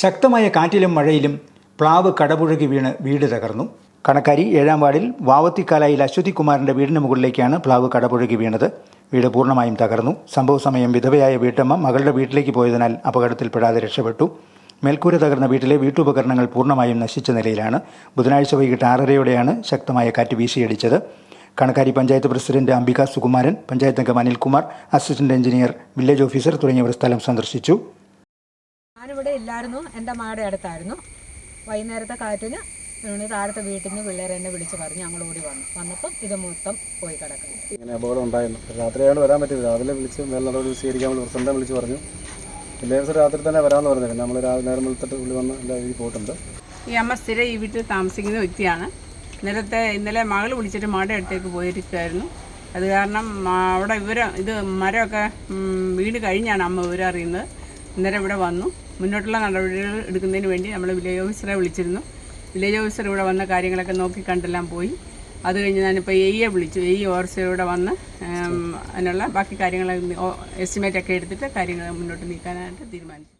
ശക്തമായ കാറ്റിലും മഴയിലും പ്ലാവ് കടപുഴകി വീണ് വീട് തകർന്നു. കണക്കാരി ഏഴാം വാർഡിൽ വാവത്തിക്കാലായിൽ അശ്വതി കുമാറിന്റെ വീടിന് മുകളിലേക്കാണ് പ്ലാവ് കടപുഴകി വീണത്. വീട് പൂർണമായും തകർന്നു. സംഭവ സമയം വിധവയായ വീട്ടമ്മ മകളുടെ വീട്ടിലേക്ക് പോയതിനാൽ അപകടത്തിൽപ്പെടാതെ രക്ഷപ്പെട്ടു. മേൽക്കൂര തകർന്ന വീട്ടിലെ വീട്ടുപകരണങ്ങൾ പൂർണമായും നശിച്ച നിലയിലാണ്. ബുധനാഴ്ച വൈകിട്ട് ആറരയോടെയാണ് ശക്തമായ കാറ്റ് വീശിയടിച്ചത്. കണക്കാരി പഞ്ചായത്ത് പ്രസിഡന്റ് അംബിക സുകുമാരൻ പഞ്ചായത്ത് അംഗം Anilkumar assistant engineer village officer തുടങ്ങിയവർ സ്ഥലം സന്ദർശിച്ചു. ഞാനിവിടെ ഇല്ലായിരുന്നു. എന്റെ അമ്മയുടെ അടുത്തായിരുന്നു. വൈകുന്നേരത്തെ കാറ്റിന് വീണ് താഴത്തെ വീട്ടിൽ നിന്ന് പിള്ളേരെ എന്നെ വിളിച്ച് പറഞ്ഞു. ഞങ്ങൾ ഓടി വന്നു. വന്നപ്പം ഇത് മൊത്തം പോയി കിടക്കുന്നു. ഇങ്ങനെ അപകടം ഉണ്ടായിരുന്നു. രാത്രിയായിട്ട് വരാൻ പറ്റില്ല രാവിലെ വിളിച്ച് മേൽ നടപടി സ്വീകരിക്കാൻ വേണ്ടി പ്രസിഡന്റ് വിളിച്ച് പറഞ്ഞു. വില്ലേജ് രാത്രി തന്നെ വരാമെന്ന് പറഞ്ഞത് പിന്നെ നമ്മൾ രാവിലെ നേരം വെളുത്തിട്ട് പുള്ളി വന്ന് എല്ലാ രീതിയിൽ പോയിട്ടുണ്ട്. ഈ അമ്മ സ്ഥിരം ഈ വീട്ടിൽ താമസിക്കുന്ന വ്യക്തിയാണ്. നേരത്തെ ഇന്നലെ മകൾ വിളിച്ചിട്ട് മകളുടെ അടുത്തേക്ക് പോയിരിക്കുമായിരുന്നു അത് കാരണം അവിടെ വിവരം ഇത് മരമൊക്കെ വീട് കഴിഞ്ഞാണ് അമ്മ വിവരം അറിയുന്നത്. ഇന്നലെ ഇവിടെ വന്നു. മുന്നോട്ടുള്ള നടപടികൾ എടുക്കുന്നതിന് വേണ്ടി നമ്മൾ വില്ലേജ് ഓഫീസറെ വിളിച്ചിരുന്നു. വില്ലേജ് ഓഫീസർ ഇവിടെ വന്ന കാര്യങ്ങളൊക്കെ നോക്കി കണ്ടെല്ലാം പോയി. അത് കഴിഞ്ഞ് ഞാനിപ്പോൾ എയ്യെ വിളിച്ചു. എ ഓഫീസർ ഇവിടെ വന്ന് അതിനുള്ള ബാക്കി കാര്യങ്ങൾ എസ്റ്റിമേറ്റ് ഒക്കെ എടുത്തിട്ട് കാര്യങ്ങൾ മുന്നോട്ട് നീക്കാനായിട്ട് തീരുമാനിച്ചു.